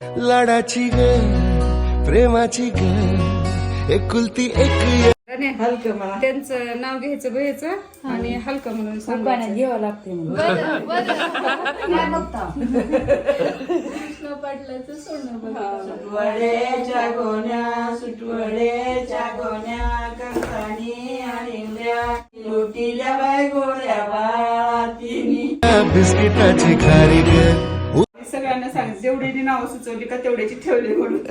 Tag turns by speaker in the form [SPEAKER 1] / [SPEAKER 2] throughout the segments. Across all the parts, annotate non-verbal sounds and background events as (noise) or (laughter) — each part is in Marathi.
[SPEAKER 1] लाडाची ग प्रेमाची ग एकुलती एक
[SPEAKER 2] हलकं मला
[SPEAKER 3] त्यांचं नाव घ्यायचं बघायचं आणि हलकं म्हणून सांगायचं.
[SPEAKER 2] घ्यावं लागते म्हणून. (laughs)
[SPEAKER 3] कृष्ण पाटलाचं सोनं
[SPEAKER 2] गोण्या सुटवड्याच्या गोण्या कंसानी आणल्या लुटील्या बाय गोऱ्या बाळातीनी.
[SPEAKER 1] बिस्किटाची खारी ग
[SPEAKER 3] नाव सुचवली का तेवढ्याची ठेवली म्हणून.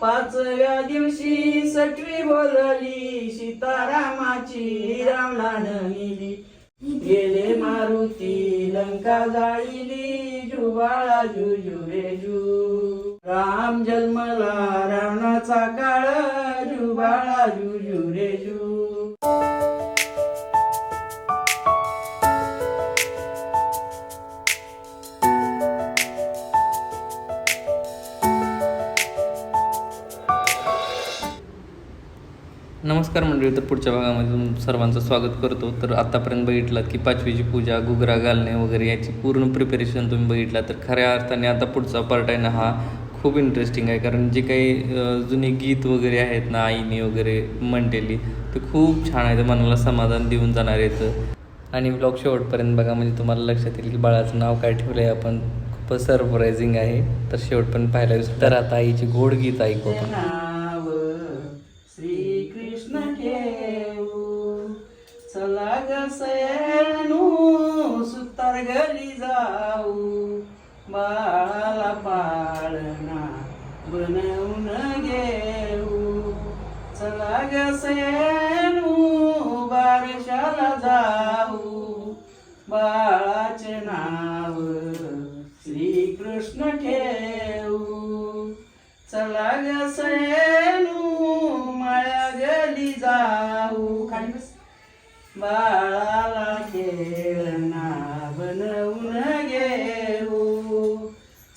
[SPEAKER 2] पाचव्या दिवशी सटवी बोलली सीतारामाची रावणानं गेली. गेले मारुती लंका जाळीली जुबाळा जुजू रे जू राम जन्मला रावणाचा काळ जुबाळा जुजू रे जू
[SPEAKER 4] नमस्कार मंडळी तर पुढच्या भागामध्ये सर्वांचं स्वागत करतो. तर आतापर्यंत बघितलात की पाचवीची पूजा घुगरा घालणे वगैरे याची पूर्ण प्रिपरेशन तुम्ही बघितला. तर खऱ्या अर्थाने आता पुढचा पार्ट आहे ना हा खूप इंटरेस्टिंग आहे. कारण जे काही जुने गीत वगैरे आहेत ना आईने वगैरे म्हणलेली ते खूप छान आहे मनाला समाधान देऊन जाणार येतं आणि ब्लॉग शेवटपर्यंत बघा म्हणजे तुम्हाला लक्षात येईल की बाळाचं नाव काय ठेवलं आहे आपण खूपच सरप्रायझिंग आहे. तर शेवटपर्यंत पाहायला तर आता आईची गोड गीत
[SPEAKER 2] ऐकू आपण. चला ग सुतार जाऊ. बाळाला पाळणा बनवून घेऊ. चला ग सयानू बारशाला जाऊ. बाळाचे नाव श्रीकृष्ण ठेऊ ठेवू. चला ग सयनू माळ्या गली जाऊ. खाली बस. बाळाला खेळणा बनवून घेऊ.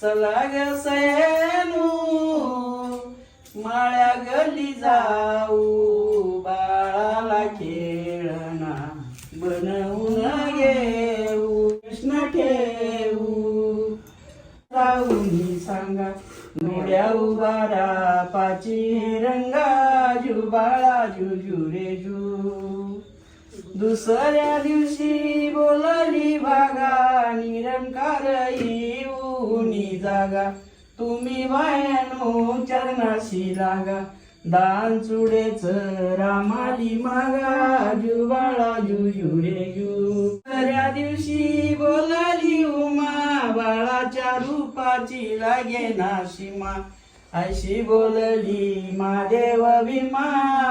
[SPEAKER 2] चला ग सयनू माळ्या गली जाऊ. बाळाला खेळणा बनवून घेऊ. कृष्ण ठेवू. राहून सांगा नोड्या उभारा पाची रंगा जुबाळा जुजू रे जू दुसऱ्या दिवशी बोलली भागा निरंकार येऊनी जागा. तुम्ही बायानो चरणाशी लागा. दान चुडेच रामाली मागा. जुबाळा जुजू रे जू. दुसऱ्या दिवशी बोलली उमा बाळाच्या रूपाची लागे नाशिमा अशी बोलली महादेव भीमा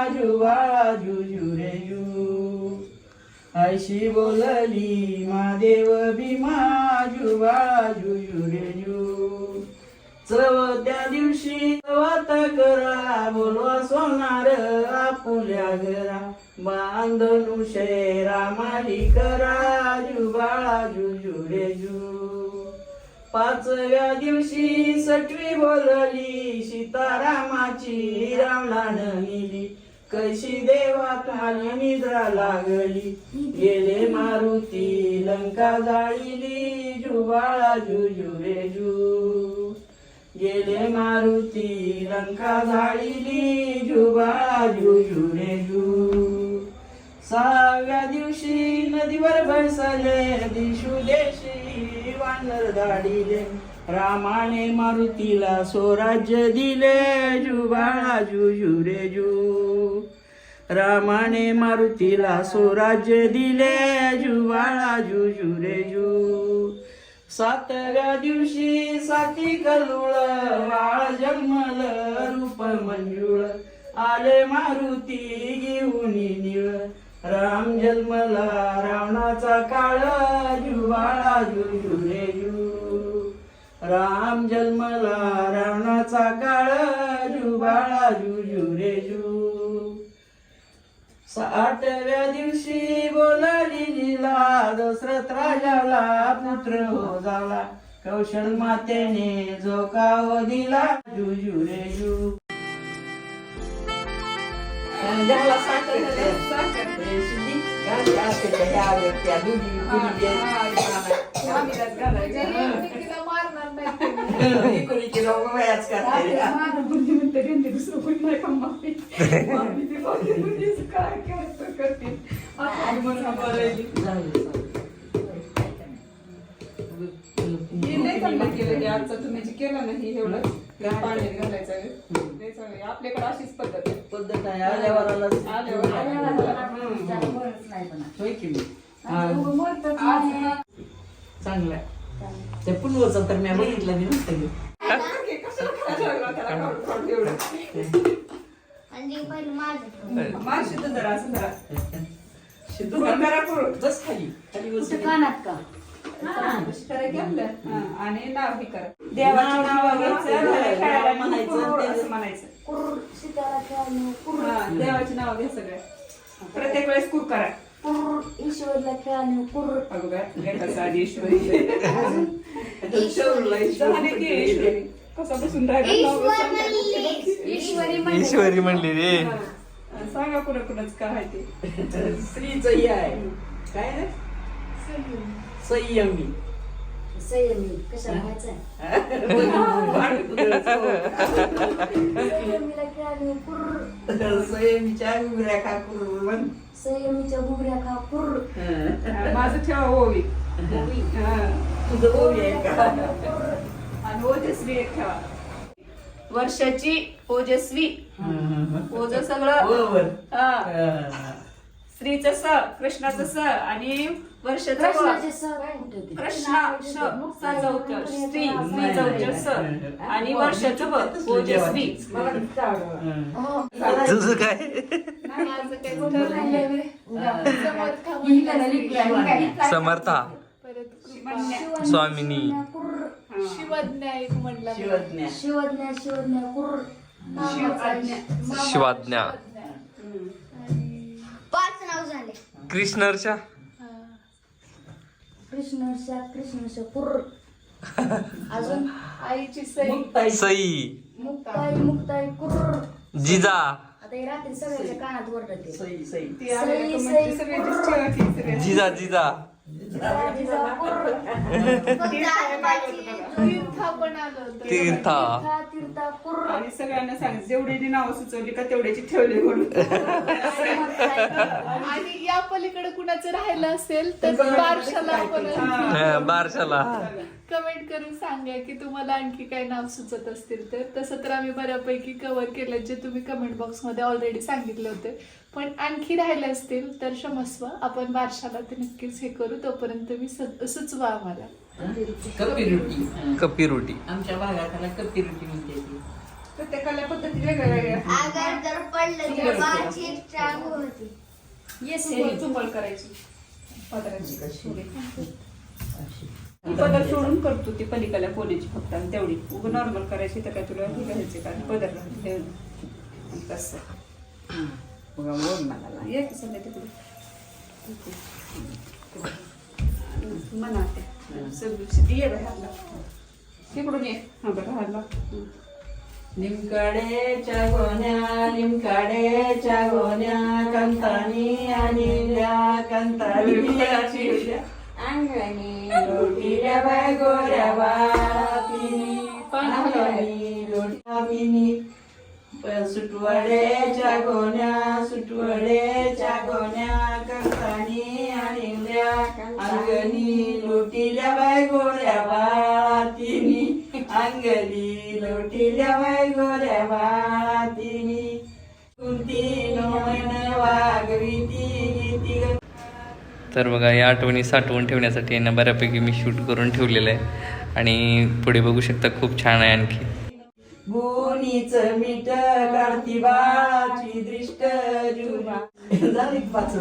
[SPEAKER 2] जुबाळा जुजू रे जू. अशी बोलली महादेव भीमा जुबाळा जुजू रे जू चवत्या दिवशी वात करा बोलवा सोनार आपुल्या घरा. बांधनु शेरा माली करा जुबाजू जुरेजू रे जू पाचव्या दिवशी सटवी बोलली सीतारामाची रावणानं नेली. कशी देवा आली निद्रा लागली? गेले मारुती लंका जाळीली जुबाळा जुजू रे जू. गेले मारुती लंका जाळीली जुबाळा जुजू रे जू. सहाव्या दिवशी नदीवर बसले दिशू देशी वानर दाडीले. रामाने मारुतीला स्वराज्य दिले. जुबाळा जुजू रे जू. रामाने मारुतीला स्वराज्य दिले. जुबाळा जुजू रे जू. सातव्या दिवशी साती कलुळ बाळ जन्मल रूप मंजुळ. आले मारुती घेऊन निळ. राम जन्मला रावणाचा काळ. जुबाळा जुजू रे राम जन्मला रावणाचा काळ जुबाळा जुजू रे जू. आठव्या दिवशी बोलली लीला दशरथ राजाला पुत्र हो झाला. कौशल मातेने जो काव दिला जुजू रे जू. झाला साखर
[SPEAKER 3] दुसरं कोणी नाही मामी काय करते केलं आजचं तुम्ही जे केलं ना हे एवढं पाणी घालायचं आपल्याकडे अशीच पद्धत आहे
[SPEAKER 2] पद्धत आहे आल्यावर
[SPEAKER 3] आल्यावर
[SPEAKER 2] चांगलं आहे. ते पुनवचं तर मी बघितलं मी नसतं
[SPEAKER 3] आणि नाव हे करा. देवाची नाव घ्यायचं
[SPEAKER 2] म्हणायचं,
[SPEAKER 3] म्हणायचं. हा, देवाची नाव घ्या सगळ्या प्रत्येक वेळेस कुर. करा
[SPEAKER 5] ईश्वरला खेळाने कुर्र.
[SPEAKER 3] अगं काय, आधी ईश्वरी. (laughs) कसं बसून राहिलं?
[SPEAKER 5] ईश्वर ईश्वरी म्हणली.
[SPEAKER 4] ईश्वरी म्हणली रे.
[SPEAKER 3] सांगा कुणा कुणाच काय आहे ते? (laughs)
[SPEAKER 2] स्त्रीचं आहे. काय रे? संयमी.
[SPEAKER 5] संयमी कशाला व्हायचंय
[SPEAKER 2] संयमीच्या
[SPEAKER 5] खा
[SPEAKER 3] माझं ठेवा ओवी.
[SPEAKER 2] तुझं ओवी आहे का
[SPEAKER 3] आणि ओजस्वी एक ठेवा वर्षाची ओजस्वी ओज सगळं. स्त्रीचं स कृष्णाचं स आणि वर्षाचं
[SPEAKER 5] कुठे
[SPEAKER 3] श सजवत स्त्री स्त्री जवळ स आणि वर्षाचं व ओजस्वी
[SPEAKER 5] हो.
[SPEAKER 4] तुझं काय. समर्था. स्वामिनी.
[SPEAKER 5] कुर्र.
[SPEAKER 6] शिवाज्ञा
[SPEAKER 5] पाच नाव झाले.
[SPEAKER 4] कृष्णरच्या?
[SPEAKER 5] कृष्णशा कृष्णशा कुर्र अजून
[SPEAKER 6] आईची सई.
[SPEAKER 2] मुक्ताई.
[SPEAKER 4] सई.
[SPEAKER 5] मुक्ताई मुक्ताई कुर्र.
[SPEAKER 4] जिजा.
[SPEAKER 5] आता हे रात्री सगळ्याच्या कानात वरडते
[SPEAKER 2] सई सई.
[SPEAKER 3] ती सगळ्याचीच.
[SPEAKER 4] जिजा जिजा.
[SPEAKER 6] तीर्था.
[SPEAKER 3] आणि सगळ्यांना सांग जेवढी नाव सुचवली का तेवढ्याची ठेवली म्हणून.
[SPEAKER 6] आणि या पलीकडे कुणाचं राहिलं असेल तर बारशाला
[SPEAKER 4] हा, बारशाला.
[SPEAKER 6] कमेंट करून सांगा की तुम्हाला आणखी काय नाव सुचत असतील तर. तसं तर आम्ही बऱ्यापैकी कव्हर केलं जे तुम्ही कमेंट बॉक्समध्ये ऑलरेडी सांगितले होते. पण आणखी राहिले असतील तर क्षमस्व आपण बारशाला ते नक्कीच हे करू. तोपर्यंत तुम्ही सु- सुचवा आम्हाला.
[SPEAKER 2] कपिरुटी
[SPEAKER 4] कपिरुटी
[SPEAKER 2] आमच्या भागात त्याला कपिरुटी म्हणते ती.
[SPEAKER 3] प्रत्येकाला पद्धती वेगळ्या वेगळ्या
[SPEAKER 5] अगर जर पडलं तर बाची चांगू होती.
[SPEAKER 3] येस चुंबळ करायची. पदर सोडून करतो ती पलीकडल्या कोण्याची फक्त आणि तेवढी. उगं नॉर्मल करायची तर काय तुला हे घ्यायचे का? पदर राहते आणि तसं उगा बोल मला. ये सध्या तिकडे. ते सगळी ये बाहेरला तिकडून ये. हा बरं राहिला
[SPEAKER 2] निमकाडेच्या गोण्या निमकाडेच्या गोण्या कंतानी आणल्या कंतानी. अंगणी लोटील्या बाय गोऱ्या बाळापिनी अंगणी लोट्या पिनी सुटवड्याच्या गोण्या सुटवड्याच्या गोण्या कंतानी आणल्या अंगणी लोटिल्या बाय गोऱ्या बाळातिनी अंगली लोटील्या बाय गोऱ्या बाळातिनी कुंती नोमन वागविती गीती ग-
[SPEAKER 4] तर बघा या आठवणी साठवून ठेवण्यासाठी यांना बऱ्यापैकी मी शूट करून ठेवलेलं आहे. आणि पुढे बघू शकता खूप छान आहे आणखी.
[SPEAKER 2] गुणीच मीठ काढती बाळाची दृष्ट जुना. झाली का पाच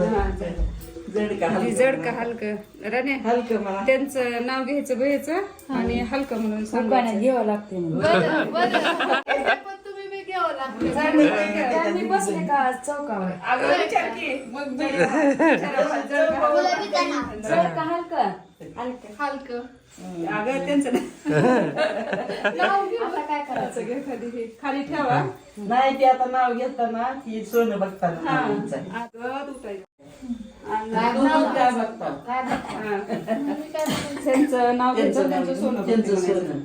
[SPEAKER 2] जड का
[SPEAKER 3] ती जड का हलकं? रणे
[SPEAKER 2] हलकं मला.
[SPEAKER 3] त्यांचं नाव घ्यायचं बघायचं आणि हलकं म्हणून सांगायचं.
[SPEAKER 5] घ्यावं लागते (laughs)
[SPEAKER 6] बरं बरं याचं पण तुम्ही बी घ्यावं लागतं
[SPEAKER 5] मी बसले का चौकावर?
[SPEAKER 3] अगं विचार की. मग जड का- जड का हलकं?
[SPEAKER 5] जर का हलका?
[SPEAKER 6] हलकं.
[SPEAKER 3] अगं त्यांचं
[SPEAKER 6] नाव (laughs) घेऊ.
[SPEAKER 5] आता काय करायचं?
[SPEAKER 3] नाव घे खाली हे. खाली ठेवा.
[SPEAKER 2] नाही ते आता नाव घेताना ती सोनं बघताना
[SPEAKER 3] हा. अगं हा.
[SPEAKER 6] म्हणते,
[SPEAKER 3] त्यांचं नाव
[SPEAKER 2] त्यांचं
[SPEAKER 3] सोनं
[SPEAKER 2] त्यांचं सोनं.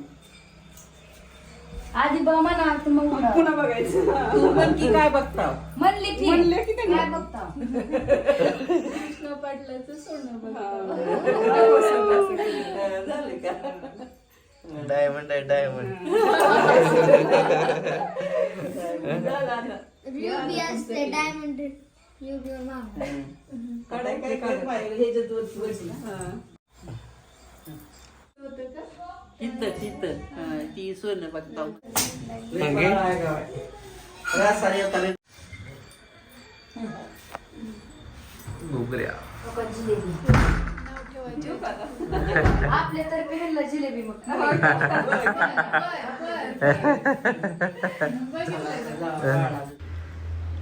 [SPEAKER 5] आधी बा म्हणा तर मग.
[SPEAKER 7] पुन्हा बघायचं.
[SPEAKER 2] तू पण की काय बघता
[SPEAKER 5] म्हणली ती
[SPEAKER 7] म्हणले की त्यांनी.
[SPEAKER 5] काय बघता
[SPEAKER 6] कृष्ण पाटलाचं सोनं बघ
[SPEAKER 2] झाले का?
[SPEAKER 3] डायमंड आहे डायमंड
[SPEAKER 8] रुबी असते डायमंड युट्यूब माग
[SPEAKER 2] काढाय काय काय पाहिलं हे जे दोन
[SPEAKER 6] होतं का?
[SPEAKER 2] तिथं तिथं ती सोनं बघता?
[SPEAKER 4] घुगऱ्या
[SPEAKER 5] आपल्या तर्फे ह्यांना जिलेबी मग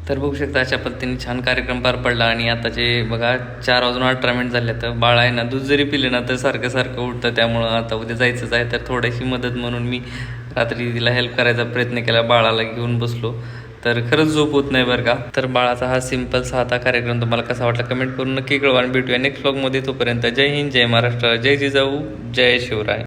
[SPEAKER 4] तर बघू शकता अशा पद्धतीने छान कार्यक्रम पार पडला आणि आताचे बघा चार वाजून अठरा मिनिट झाले तर बाळ आहे ना दूध जरी पिले ना तर सारखं सारखं उठतं. त्यामुळं आता उद्या जायचंच आहे. तर थोडीशी मदत म्हणून मी रात्री तिला हेल्प करायचा प्रयत्न केला. बाळाला घेऊन बसलो. तर खरंच झोप होत नाही बरं का. तर बाळाचा हा सिंपल साधा कार्यक्रम तुम्हाला कसा वाटला कमेंट करून नक्की कळवा. आणि भेटूया नेक्स्ट ब्लॉगमध्ये तोपर्यंत. जय हिंद जय महाराष्ट्र. जय जिजाऊ जय शिवराय.